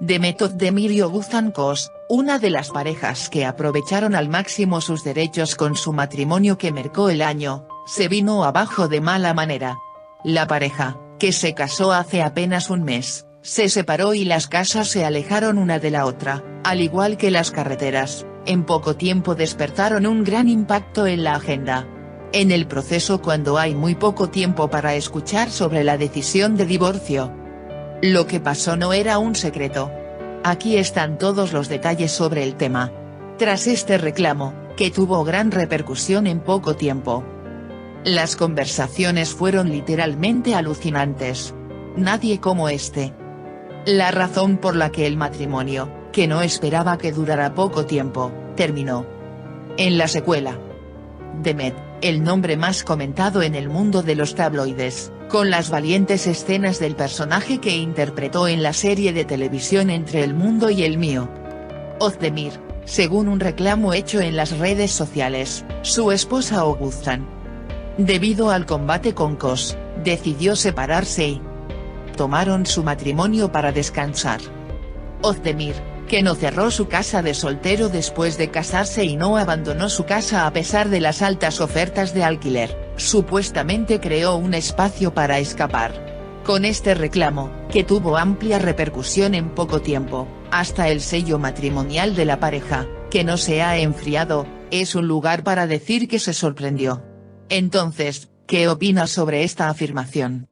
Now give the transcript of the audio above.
Demet Ozdemir y Oguzhan Kos, una de las parejas que aprovecharon al máximo sus derechos con su matrimonio que marcó el año, se vino abajo de mala manera. La pareja, que se casó hace apenas un mes, se separó y las casas se alejaron una de la otra, al igual que las carreteras, en poco tiempo despertaron un gran impacto en la agenda. En el proceso cuando hay muy poco tiempo para escuchar sobre la decisión de divorcio, lo que pasó no era un secreto. Aquí están todos los detalles sobre el tema. Tras este reclamo, que tuvo gran repercusión en poco tiempo. Las conversaciones fueron literalmente alucinantes. Nadie como este. La razón por la que el matrimonio, que no esperaba que durara poco tiempo, terminó. En la secuela. Demet, el nombre más comentado en el mundo de los tabloides, con las valientes escenas del personaje que interpretó en la serie de televisión Entre el mundo y el mío. Ozdemir, según un reclamo hecho en las redes sociales, su esposa Oguzhan. Debido al combate con Kos, decidió separarse y tomaron su matrimonio para descansar. Ozdemir, que no cerró su casa de soltero después de casarse y no abandonó su casa a pesar de las altas ofertas de alquiler, supuestamente creó un espacio para escapar. Con este reclamo, que tuvo amplia repercusión en poco tiempo, hasta el sello matrimonial de la pareja, que no se ha enfriado, es un lugar para decir que se sorprendió. Entonces, ¿qué opinas sobre esta afirmación?